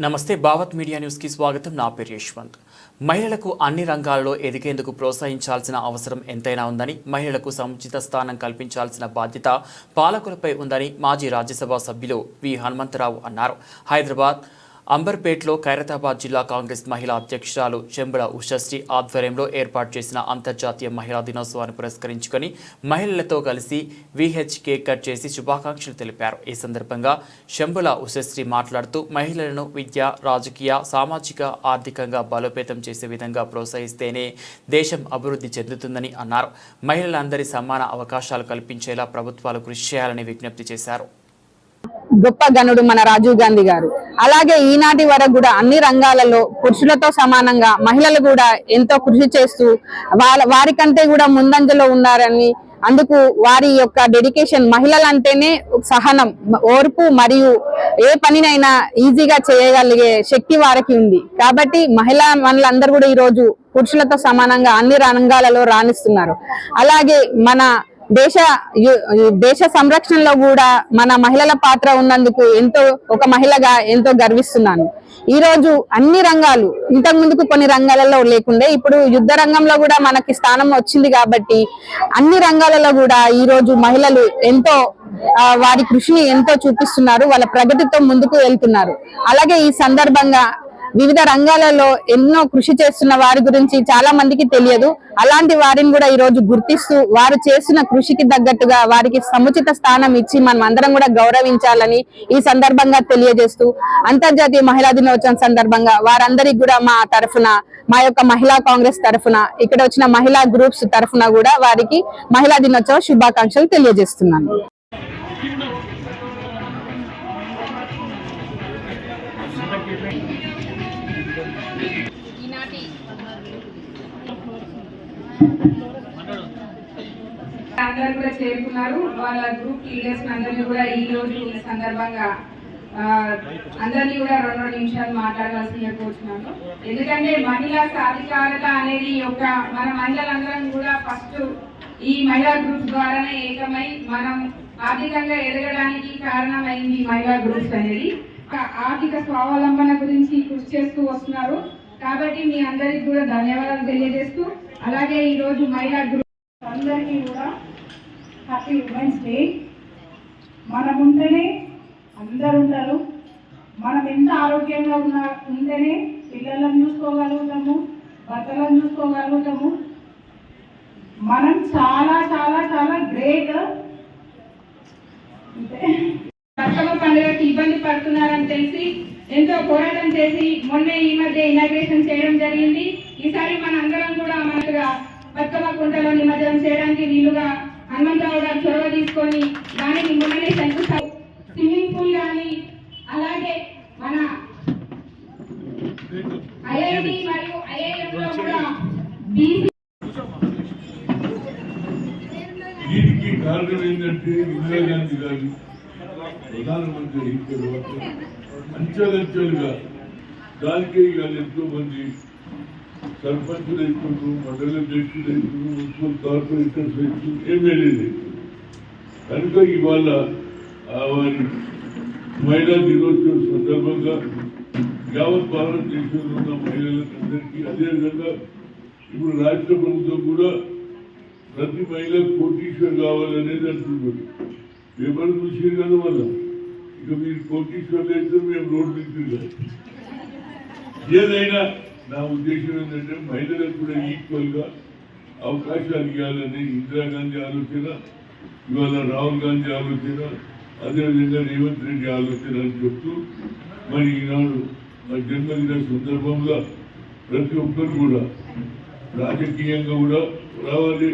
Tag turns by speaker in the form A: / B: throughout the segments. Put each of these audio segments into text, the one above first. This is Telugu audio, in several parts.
A: నమస్తే భావత్ మీడియా న్యూస్కి స్వాగతం. నా పేరు యశ్వంత్. మహిళలకు అన్ని రంగాల్లో ఎదిగేందుకు ప్రోత్సహించాల్సిన అవసరం ఎంతైనా ఉందని మహిళలకు సముచిత స్థానం కల్పించాల్సిన బాధ్యత పాలకులపై ఉందని మాజీ రాజ్యసభ సభ్యులు వి హనుమంతరావు అన్నారు. హైదరాబాద్ అంబర్పేట్లో ఖైరతాబాద్ జిల్లా కాంగ్రెస్ మహిళా అధ్యక్షురాలు చెంబుల ఉషశ్రీ ఆధ్వర్యంలో ఏర్పాటు చేసిన అంతర్జాతీయ మహిళా దినోత్సవాన్ని పురస్కరించుకొని మహిళలతో కలిసి విహెచ్ కేక్ కట్ చేసి శుభాకాంక్షలు తెలిపారు. ఈ సందర్భంగా శంబుల ఉషశ్రీ మాట్లాడుతూ మహిళలను విద్య రాజకీయ సామాజిక ఆర్థికంగా బలోపేతం చేసే విధంగా ప్రోత్సహిస్తేనే దేశం అభివృద్ధి చెందుతుందని అన్నారు. మహిళలందరి సమాన అవకాశాలు కల్పించేలా ప్రభుత్వాలు కృషి చేయాలని విజ్ఞప్తి చేశారు.
B: గొప్ప గనుడు మన రాజీవ్ గాంధీ గారు. అలాగే ఈనాటి వరకు కూడా అన్ని రంగాలలో పురుషులతో సమానంగా మహిళలు కూడా ఎంతో కృషి చేస్తూ వాళ్ళ వారికంటే కూడా ముందంజలో ఉన్నారని అందుకు వారి యొక్క డెడికేషన్ మహిళలంటేనే సహనం ఓర్పు మరియు ఏ పనినైనా ఈజీగా చేయగలిగే శక్తి వారికి ఉంది. కాబట్టి మహిళా మనలందరూ కూడా ఈ రోజు పురుషులతో సమానంగా అన్ని రంగాలలో రాణిస్తున్నారు. అలాగే మన దేశ దేశ సంరక్షణలో కూడా మన మహిళల పాత్ర ఉన్నందుకు ఎంతో ఒక మహిళగా ఎంతో గర్విస్తున్నాను. ఈ రోజు అన్ని రంగాలు ఇంతకు ముందుకు కొన్ని రంగాలలో లేకుండే ఇప్పుడు యుద్ధ రంగంలో కూడా మనకి స్థానం వచ్చింది కాబట్టి అన్ని రంగాలలో కూడా ఈ రోజు మహిళలు ఎంతో వారి కృషిని ఎంతో చూపిస్తున్నారు వాళ్ళ ప్రగతితో ముందుకు వెళ్తున్నారు. అలాగే ఈ సందర్భంగా వివిధ రంగాలలో ఎన్నో కృషి చేస్తున్న వారి గురించి చాలా మందికి తెలియదు. అలాంటి వారిని కూడా ఈ రోజు గుర్తిస్తూ వారు చేసిన కృషికి తగ్గట్టుగా వారికి సముచిత స్థానం ఇచ్చి మనం అందరం కూడా గౌరవించాలని ఈ సందర్భంగా తెలియజేస్తూ అంతర్జాతీయ మహిళా దినోత్సవం సందర్భంగా వారందరికి కూడా మా తరఫున మా యొక్క మహిళా కాంగ్రెస్ తరఫున ఇక్కడ వచ్చిన మహిళా గ్రూప్స్ తరఫున కూడా వారికి మహిళా దినోత్సవ శుభాకాంక్షలు తెలియజేస్తున్నాను.
C: అందరూ కూడా చేరుకున్నారు. వాళ్ళ గ్రూప్ లీడర్స్ అందరినీ కూడా ఈ రోజు ఈ సందర్భంగా అందరినీ కూడా రెండు రెండు నిమిషాలు మాట్లాడవలసిందిగా కోరుతున్నాను ఎందుకంటే మహిళా సాధికారత అనేది ఒక మన మహిళలందరం కూడా ఫస్ట్ ఈ మహిళా గ్రూప్ ద్వారానే ఏకమై మనం ఆర్థికంగా ఎదగడానికి కారణమైంది మహిళా గ్రూప్స్ అనేది. ఆర్థిక స్వావలంబన గురించి కృషి చేస్తూ వస్తున్నారు. కాబట్టి మీ అందరికి కూడా ధన్యవాదాలు తెలియజేస్తూ అలాగే ఈరోజు మహిళా గ్రూప్
D: అందరికీ కూడా హ్యాపీ ఉమెన్స్ డే మనం ఉంటేనే అందరు ఉంటారు. మనం ఎంత ఆరోగ్యంగా ఉన్న ఉంటేనే పిల్లలను చూసుకోగలుగుతాము భర్తలను చూసుకోగలుగుతాము. మనం చాలా చాలా చాలా గ్రేట్
C: బతుకమ్మ పండుగకి ఇబ్బంది పడుతున్నారని తెలిసి ఎంతో పోరాటం చేసి మొన్న ఈ మధ్య ఇనాగ్రేషన్ చేయడం జరిగింది. ఈసారి మన అందరం కూడా మనకుగా బతుకమ్మ కుంటలో నిమజ్జనం చేయడానికి వీలుగా హనుమంతరావు గారు చొరవ తీసుకొని దానికి మొన్ననే శంకుస్థాపన స్విమ్మింగ్ పూల్ కానీ అలాగే మన ఐఐటి మరియు ఐఐఎంలో కూడా బీసీ
E: దీనికి కారణం ఏంటంటే ఇందిరా గాంధీ గారు ప్రధానమంత్రి అయిన తర్వాత అంచెలంచెలుగా దానికే ఇవాళ ఎంతో మంది సర్పంచులు అయిపోయారు మండల అధ్యక్షులు అయిపోయారు మున్సిపల్ కార్పొరేటర్స్ అయిపోయారు ఎమ్మెల్యేలు అయిపోయారు కనుక ఇవాళ ఆ వారి మహిళా దినోత్సవం సందర్భంగా యావత్ భారతదేశంలో ఉన్న మహిళలందరికీ అదేవిధంగా ఇప్పుడు రాష్ట్ర ప్రభుత్వం కూడా ప్రతి మహిళ కోటీశ్వర్ కావాలనేది అంటున్నారు పేపర్ చూసారు కదా మళ్ళా ఇక మీరు కోటీశ్వర్లు అయితే మేము రోడ్డు దిగుతుంది ఏదైనా నా ఉద్దేశం ఏంటంటే మహిళలకు కూడా ఈక్వల్గా అవకాశాలు ఇవ్వాలని ఇందిరాగాంధీ ఆలోచన ఇవాళ రాహుల్ గాంధీ ఆలోచన అదేవిధంగా రేవంత్ రెడ్డి ఆలోచన అని చెప్తూ మరి ఈనాడు మా జన్మదిన సందర్భంగా ప్రతి ఒక్కరు కూడా రాజకీయంగా కూడా రావాలి.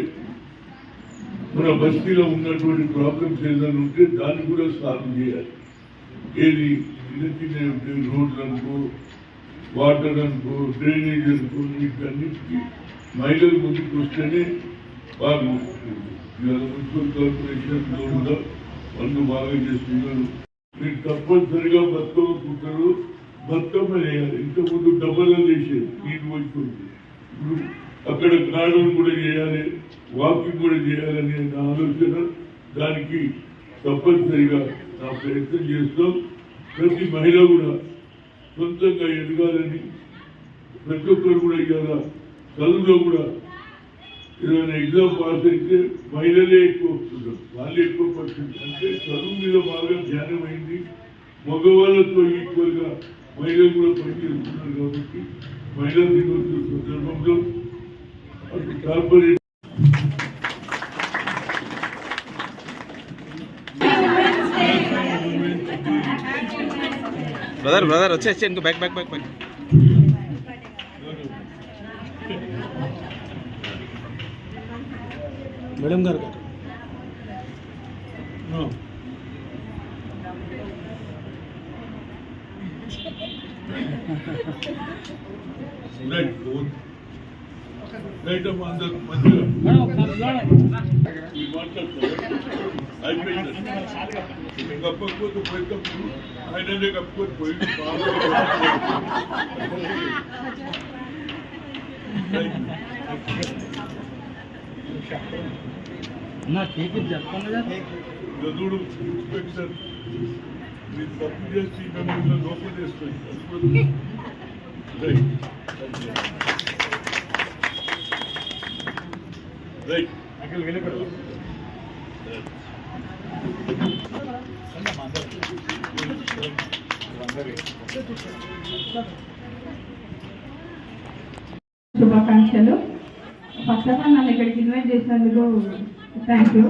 E: మన బస్తీలో ఉన్నటువంటి ప్రాబ్లమ్స్ ఏదైనా ఉంటే దాన్ని కూడా సాల్వ్ చేయాలి. ఏది చిన్న చిన్న రోడ్లు అనుకో వాటర్ అనుకో డ్రైనేజ్ అనుకో వీటన్నిటికీ మహిళలు ముందుకు వస్తేనే బాగా మున్సిపల్ కార్పొరేషన్లో కూడా వాళ్ళు బాగా చేస్తున్నారు. మీరు తప్పనిసరిగా బతుకమ్మ కుట్టరు బతుకమ్మ చేయాలి ఇంతకుముందు డబ్బులు చేసేది నీటి వచ్చింది ఇప్పుడు అక్కడ గార్డెన్ కూడా చేయాలి. వాకింగ్ కూడా చేయాలనే నా ఆలోచన దానికి తప్పనిసరిగా నా ప్రయత్నం చేస్తాం. ప్రతి మహిళ కూడా సొంతంగా ఎదగాలని ప్రతి ఒక్కరు కూడా ఇవాళ చదువులో కూడా ఏదైనా ఎగ్జామ్ పాస్ అయితే మహిళలే ఎక్కువ వస్తున్నారు. వాళ్ళు ఎక్కువ పర్సెంట్ అంటే చదువు మీద బాగా ధ్యానం అయింది మగవాళ్ళతో ఈక్వల్గా మహిళలు కూడా పనిచేస్తున్నారు కాబట్టి మహిళా దినోత్సవ సందర్భంలో అటు కార్పొరేట్
F: ब्रदर ब्रदर अच्छे अच्छे इनको back back back back
G: madam घर
E: का। రైట్ అమ్మా అందరు అయిపోయింది కప్పకపోతే పోయేటప్పుడు ఆయననే కప్పుకొని
G: పోయి చెప్తాను
E: ఇన్స్పెక్టర్ మీరు తప్పు చేసి మిమ్మల్ని లోపల చేసుకోండి రైట్ రైట్
G: అక్కడ వెళ్ళకూడదు
C: శుభాకాంక్షలు ఫస్ట్ ఆఫ్ ఆల్ నన్ను ఇక్కడికి ఇన్వైట్ చేసినందుకు థ్యాంక్ యూ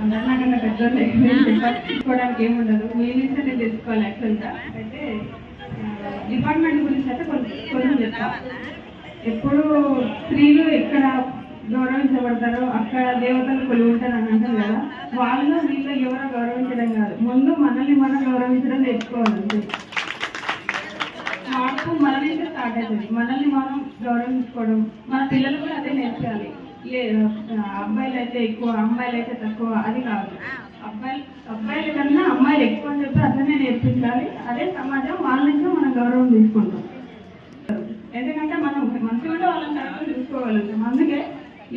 C: అందరినాకన్నా పెద్దోళ్ళు చెప్పుకోవడానికి ఏముండదు. మీ నుంచి నేను తెలుసుకోవాలి యాక్చువల్గా అయితే డిపార్ట్మెంట్ గురించి అయితే కొంచెం కొంచెం చెప్తాను ఎప్పుడు స్త్రీలు ఎక్కడ గౌరవించబడతారో అక్కడ దేవతలు కొలువు ఉంటారు అని అంటారు కదా వాళ్ళు వీళ్ళు ఎవరో గౌరవించడం కాదు. ముందు మనల్ని మనం గౌరవించడం నేర్చుకోవాలి అంతే. మార్పు మన నుంచే స్టార్ట్ అవుతుంది. మనల్ని మనం గౌరవించుకోవడం మన పిల్లలు కూడా అదే నేర్చాలి. లేదు అబ్బాయిలు అయితే ఎక్కువ అమ్మాయిలు అయితే తక్కువ అది కాదు. అబ్బాయిలు అబ్బాయిల కన్నా అమ్మాయిలు ఎక్కువ అని చెప్పి అట్లనే నేర్పించాలి. అదే సమాజం వాళ్ళ నుంచి మనం గౌరవం తీసుకుంటాం. ఎందుకంటే మనం మంచిగా వాళ్ళని తర్వాత చూసుకోగలుగుతాం అందుకే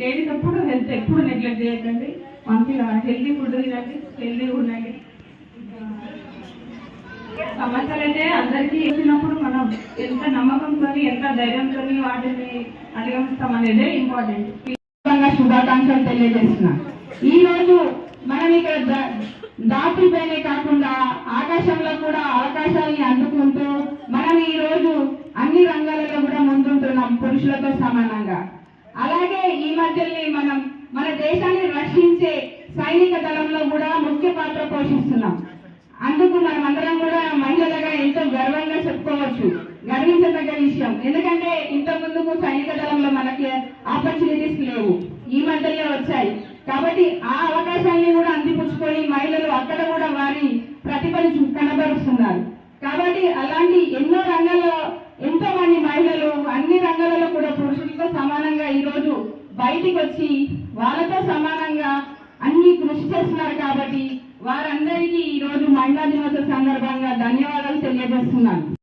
C: లేడీస్ ఎప్పుడు హెల్త్ ఎప్పుడు నెగ్లెక్ట్ చేయకండి. మంచిగా హెల్తీ ఫుడ్ తినండి హెల్తీగా ఉండండి సమస్యలు అయితే అందరికీ వచ్చినప్పుడు మనం ఎంత నమ్మకంతో ఎంత ధైర్యంతో వాటిని అధిగమిస్తాం అనేది ఇంపార్టెంట్ శుభాకాంక్షలు తెలియజేస్తున్నా ఈ రోజు మనం ఇక్కడ దాటిపైనే కాకుండా ఆకాశంలో కూడా అవకాశాలని అందుకుంటూ మనం ఈ రోజు అన్ని రంగాలలో కూడా ముందుంటున్నాం పురుషులతో సమానంగా. అలాగే ఈ మధ్యని మనం మన దేశాన్ని రక్షించే సైనిక దళంలో కూడా ముఖ్య పాత్ర పోషిస్తున్నాం. అందుకు మనం అందరం కూడా మహిళలుగా ఎంతో గర్వంగా చెప్పుకోవచ్చు. గర్వించదగ్గ విషయం. ఎందుకంటే ఇంతకు ముందుకు సైనిక దళం ఆపర్చునిటీస్ లేవు. ఈ మధ్యలో వచ్చాయి. కాబట్టి ఆ అవకాశాన్ని కూడా అందిపుచ్చుకొని మహిళలు అక్కడ కూడా వారి ప్రతిభను కనబరుస్తున్నారు. కాబట్టి అలాంటి ఎన్నో రంగాల్లో ఎంతో మంది మహిళలు అన్ని రంగాలలో కూడా పురుషులతో సమానంగా ఈరోజు బయటికి వచ్చి వాళ్ళతో సమానంగా అన్ని కృషి చేస్తున్నారు కాబట్టి వారందరికీ ఈరోజు మహిళా దినోత్సవ సందర్భంగా ధన్యవాదాలు తెలియజేస్తున్నాను.